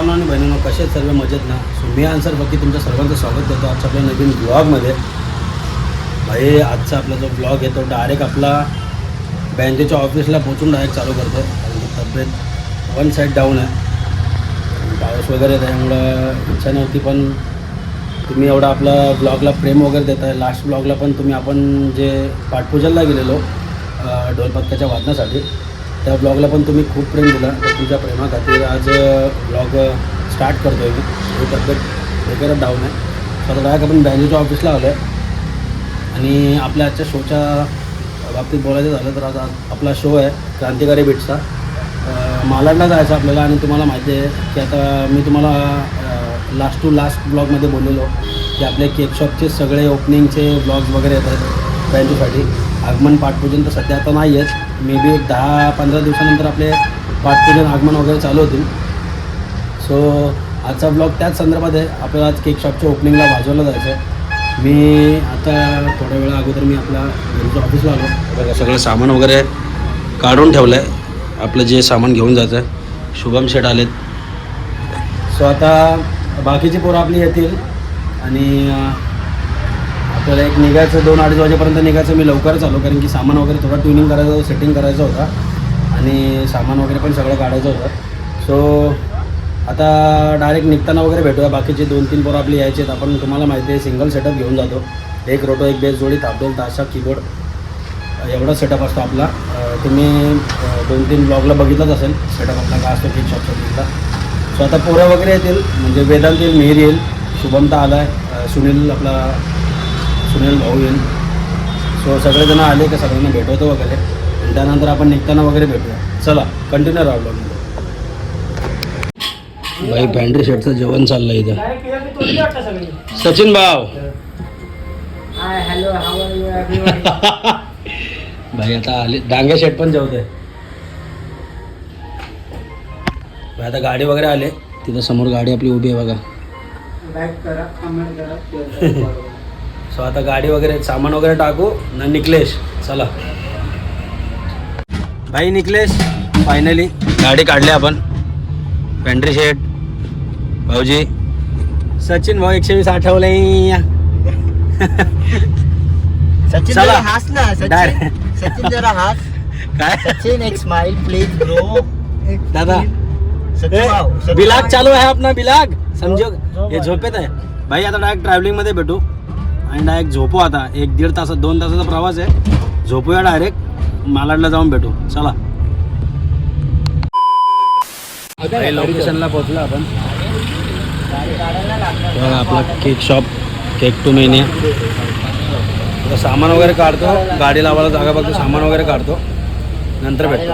भावना आणि बहिणींनो कसे आहेत सर्व मजेत ना? सो मी आन्सर बघी तुमच्या सर्वांचं स्वागत करतो आजच्या आपल्या नवीन ब्लॉगमध्ये भाई आजचा आपला जो ब्लॉग आहे तो डायरेक्ट आपला बँकेच्या ऑफिसला पोचून डायरेक्ट चालू करतो कारण की तब्येत वन साईड डाऊन आहे. पाऊस वगैरे त्यामुळं इच्छा नव्हती पण तुम्ही एवढा आपला ब्लॉगला प्रेम वगैरे देत आहे लास्ट ब्लॉगला पण तुम्ही आपण जे पाठपूजनला गेलेलो अं, ढोलपथकाच्या वादनासाठी त्या ब्लॉगला पण तुम्ही खूप प्रेम दिला. तर तुमच्या प्रेमाखातीर आज ब्लॉग स्टार्ट करतो आहे मी. ही तब्येत वगैरे डाऊन आहे. तर आता डायरेक्ट आपण बँकेच्या ऑफिसला आलो आहे आणि आपल्या आजच्या शोच्या बाबतीत बोलायचं झालं तर आता आपला शो आहे क्रांतिकारी बिट्सचा मालाडला जायचं आपल्याला आणि तुम्हाला माहिती आहे की आता मी तुम्हाला लास्ट टू लास्ट ब्लॉगमध्ये बोललेलो की आपले केक शॉपचे सगळे ओपनिंगचे ब्लॉग्स वगैरे येत आहेत. बँकेसाठी आगमन पाठपूजन तर सध्या आता नाही आहेत. मे बी एक दहा पंधरा दिवसानंतर आपले पाठपूजन आगमन वगैरे चालू होतील. सो आजचा ब्लॉग त्याच संदर्भात आहे. आपल्याला आज केक शॉपच्या ओपनिंगला भाजवलं जायचं आहे मी आता थोड्या वेळा अगोदर मी आपल्या घरच्या ऑफिसला आलो. बघा सगळं सामान वगैरे काढून ठेवलं आहे आपलं जे सामान घेऊन जायचं आहे शुभम शेट आलेत. सो आता बाकीची पोरं आपली येतील. आणि तर एक निघायचं दोन अडीच वाजेपर्यंत निघायचं. मी लवकरच आलो कारण की सामान वगैरे थोडं ट्युनिंग करायचं होतं सेटिंग करायचं होतं. आणि सामान वगैरे पण सगळं काढायचं होतं. सो आता डायरेक्ट निघताना वगैरे भेटूया. बाकीचे दोन तीन पोरं आपली यायचे आहेत. आपण तुम्हाला माहिती आहे सिंगल सेटअप घेऊन जातो. एक रोटो एक बेस जोडी तापडोल ताशा कीबोर्ड एवढा सेटअप असतो आपला. तुम्ही दोन तीन ब्लॉगला बघितलंच असेल. सेटअप आपला काय असतो केक शॉपचा तुमचा सो आता पोरं वगैरे येतील. म्हणजे वेदांत येईल मिहीर येईल. शुभमता आला आहे सुनील आपला सुनील भाऊ येईल. सो सगळेजण आले का सगळ्यांना भेटवतो वगैरे. आणि त्यानंतर आपण निघताना वगैरे भेटूया. चला कंटिन्यू राहू ब्लॉगमध्ये भाई पॅन्ट्री शर्टचं जेवण चाललं इथं. सचिन भाव? भाई आता आले. डांगे शेट पण जेवते भाई आता गाडी वगैरे आले. तिथं समोर गाडी आपली उभी आहे बघा. सो आता गाडी वगैरे सामान वगैरे टाकू ना निकलेश चला. भाई निकलेश फायनली गाडी काढली आपण. पॅन्ट्री शेट भाऊजी. सचिन भाऊ एकशे वीस आठवलंय सचिन चला. जरा हास ना सचिन. सचिन जरा हास. काय? सचिन एक स्माइल प्लीज ब्रो दादा. सचिन भाऊ, सचिन बिलाग भाऊ. चालू आहे अपना बिलाग. समजो. हे. झोपेत आहे. भाई आता डायरेक्ट ट्रॅव्हलिंगमध्ये भेटू. आणि डायरेक्ट झोपू आता. एक दीड तासात दोन तासाचा प्रवास आहे. झोपूया डायरेक्ट मालाडला जाऊन भेटू. चला. लोकेशनला पोहोचलो आपण. आपला केक शॉप केक टू आता सामान वगैरे काढतो. गाडी लावायला जागा बघतो सामान वगैरे काढतो. नंतर भेटतो.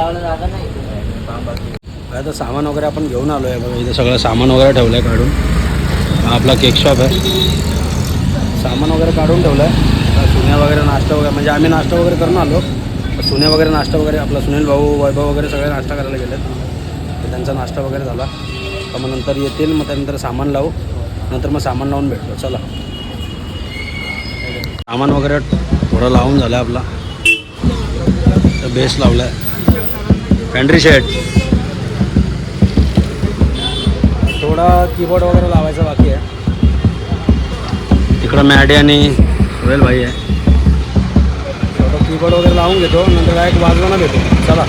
आता सामान वगैरे आपण घेऊन आलो आहे बघा इथं सगळं सामान वगैरे ठेवलं आहे काढून. हा आपला केक शॉप आहे. सामान वगैरे काढून ठेवलं आहे सुन्या वगैरे नाश्ता वगैरे म्हणजे आम्ही नाश्ता वगैरे करून आलो. सुन्या वगैरे नाश्ता वगैरे आपला सुनील भाऊ वैभव वगैरे सगळे नाश्ता करायला गेलेत. तर त्यांचा नाश्ता वगैरे झाला. तर मग नंतर येतील मग त्यानंतर सामान लावू. नंतर मग सामान लावून भेटलो. चला. सामान वगैरे थोडं लावून झालं आपला. तर बेस लावला आहे पॅन्ट्री शर्ट थोडा कीबोर्ड वगैरे लावायचा बाकी आहे. इकडं मॅडी आणि रोयल भाई आहे. कीबोर्ड वगैरे लावून घेतो नंतर डायरेक्ट वाजवाना भेटू चला.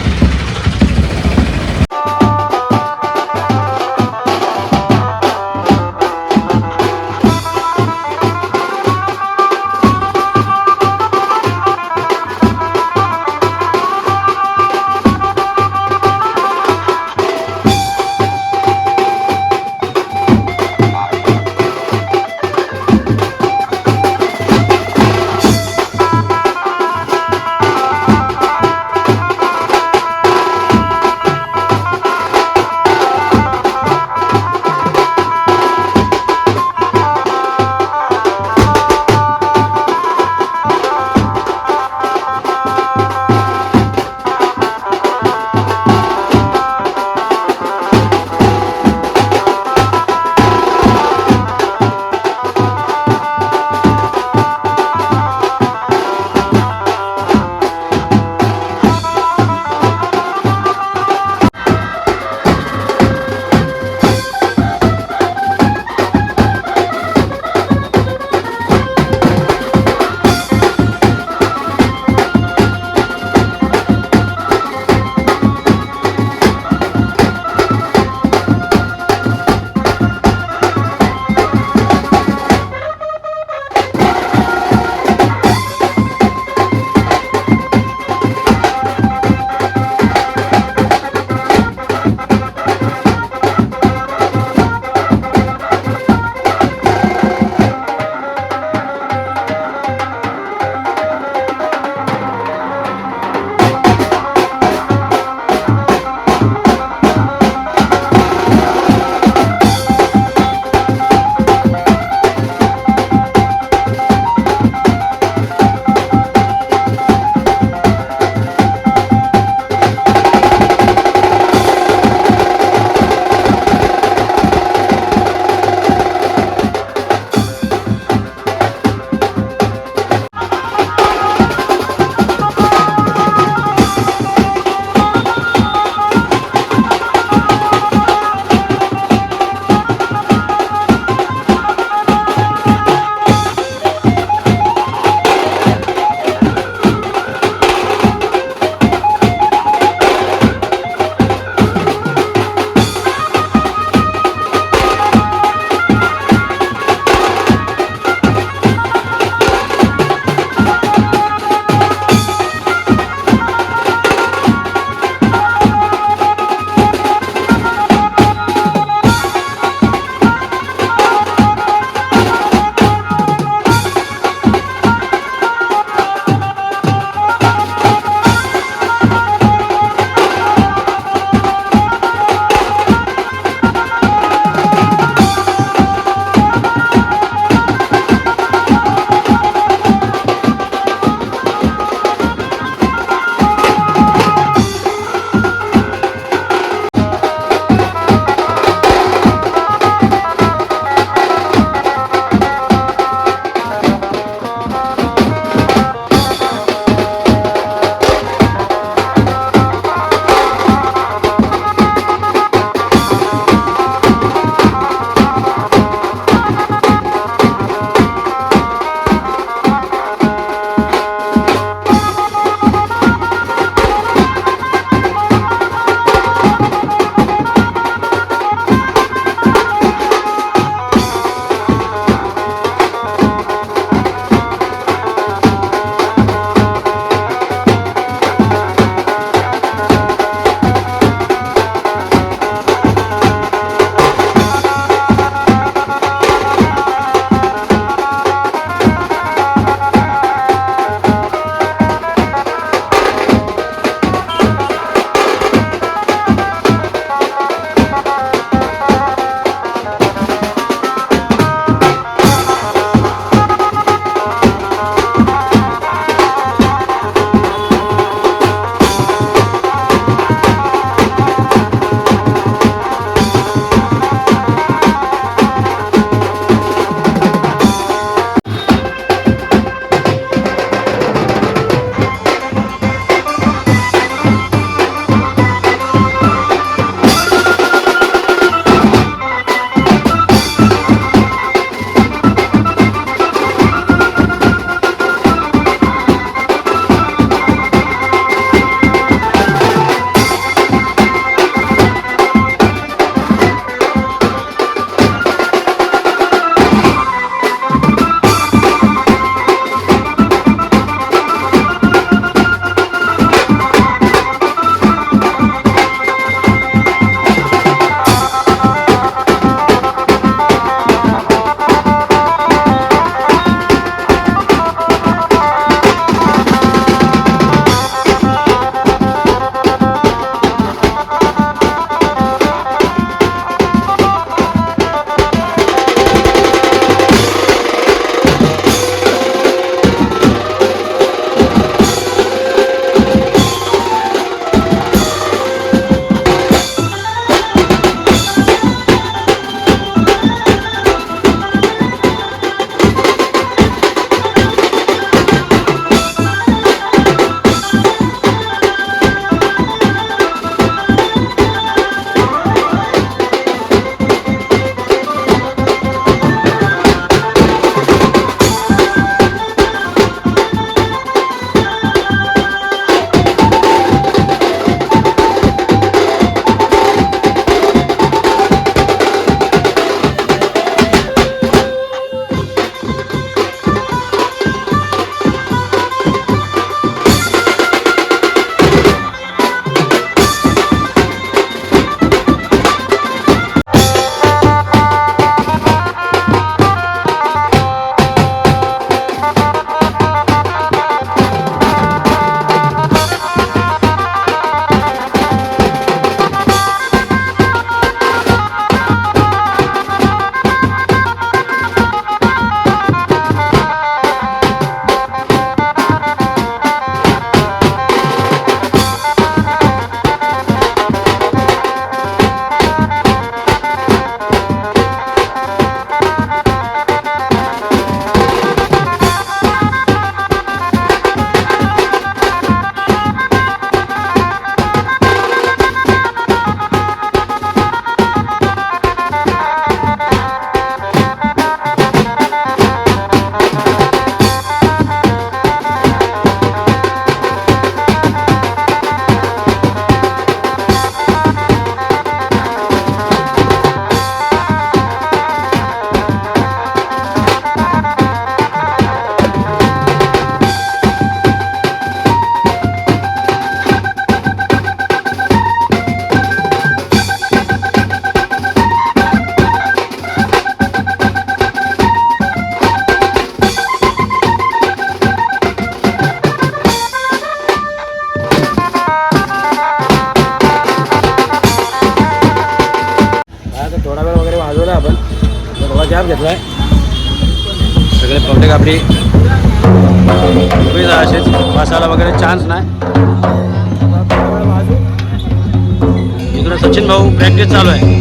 सचिन भाऊ प्रॅक्टिस चालू आहे.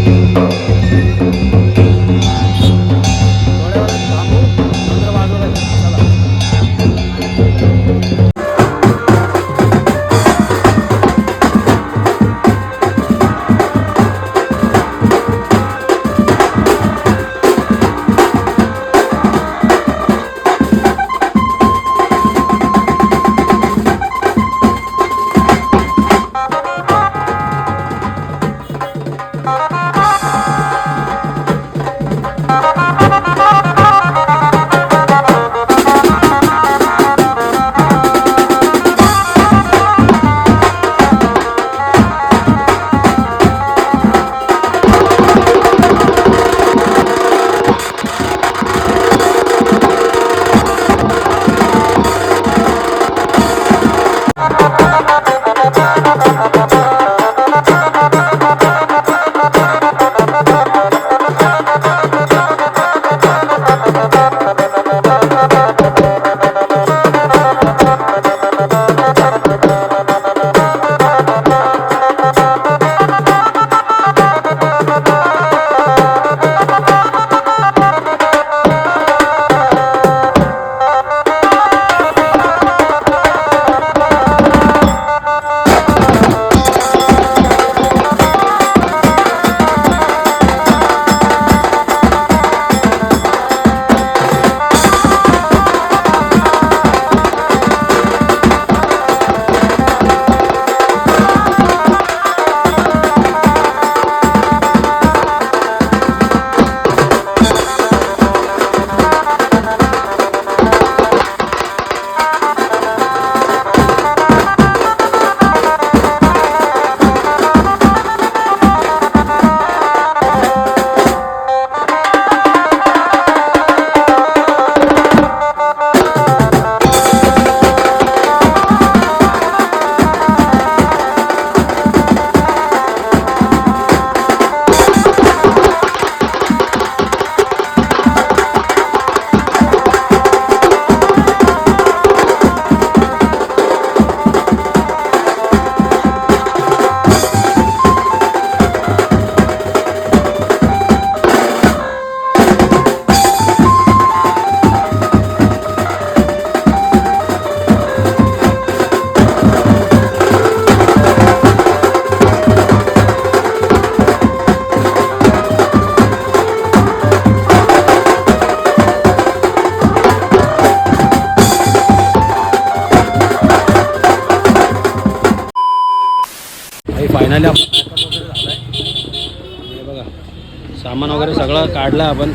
काढलं आपण.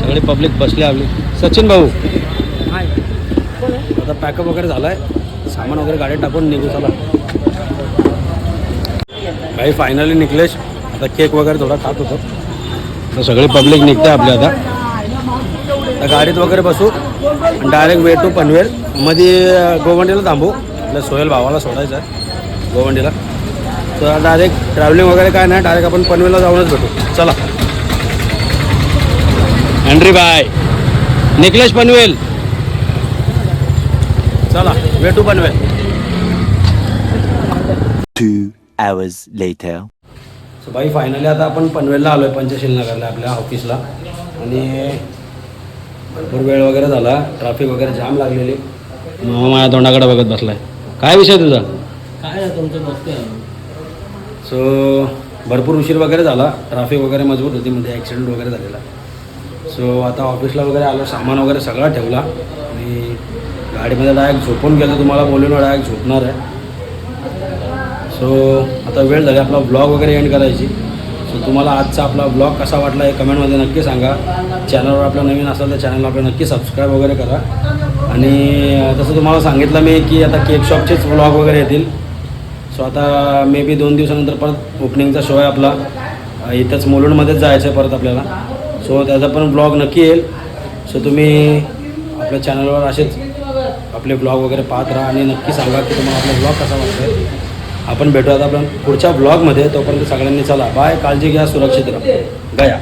सगळे पब्लिक बसले आपली. सचिन भाऊ. आता पॅकअप वगैरे झालाय. सामान वगैरे गाडीत टाकून निघू चला. काही फायनली निघलेश आता केक वगैरे थोडा खात होतो. तर सगळे पब्लिक निघते आपले आता. तर गाडीत वगैरे बसू. Direct way to Panvel. मध्ये गोवंडीला थांबू. आपल्या सोहेल भावाला सोडायचं आहे गोवंडीला. तर डायरेक्ट ट्रॅव्हलिंग वगैरे काय नाही. डायरेक्ट आपण पनवेलला जाऊनच भेटू. चला. हंड्री बाय. निकलेश पनवेल. चला भेटू Panvel. Two hours later. So बाई फायनली आता आपण पनवेलला आलो आहे पंचशील नगरला आपल्या ऑफिसला आणि भरपूर वेळ वगैरे झाला ट्रॅफिक वगैरे जाम लागलेली. मामा माझ्या तोंडाकडे बघत बसलाय. काय विषय तुझा? काय तुमचं बघतोय सो भरपूर उशीर वगैरे झाला ट्रॅफिक वगैरे मजबूत होती मध्ये ॲक्सिडेंट वगैरे झालेला. सो आता ऑफिसला वगैरे आलो सामान वगैरे सगळा ठेवला. आणि गाडीमध्ये डायरेक्ट झोपून गेलो तुम्हाला बोलून डायरेक्ट झोपणार आहे. सो आता वेळ झाली आपला ब्लॉग वगैरे एंड करायची. सो तुम्हाला आजचा आपला ब्लॉग कसा वाटला हे कमेंटमध्ये नक्की सांगा. चॅनलवर आपलं नवीन असेल तर चॅनलला आपलं नक्की सबस्क्राईब वगैरे करा. आणि तसं तुम्हाला सांगितलं मी की आता केक शॉपचेच ब्लॉग वगैरे येतील. सो आता मे बी दोन दिवसानंतर परत ओपनिंगचा शो आहे आपला. इथंच मुलुंडमध्येच जायचं आहे परत आपल्याला. सो त्याचा पण ब्लॉग नक्की येईल. सो तुम्ही आपल्या चॅनलवर असेच आपले ब्लॉग वगैरे पाहत राहा आणि नक्की सांगा की तुम्हाला आपला ब्लॉग कसा वाटतो आपण भेटूयात आपण पुढच्या ब्लॉगमध्ये तोपर्यंत सगळ्यांनी चला. बाय काळजी घ्या. सुरक्षित राहा. गया.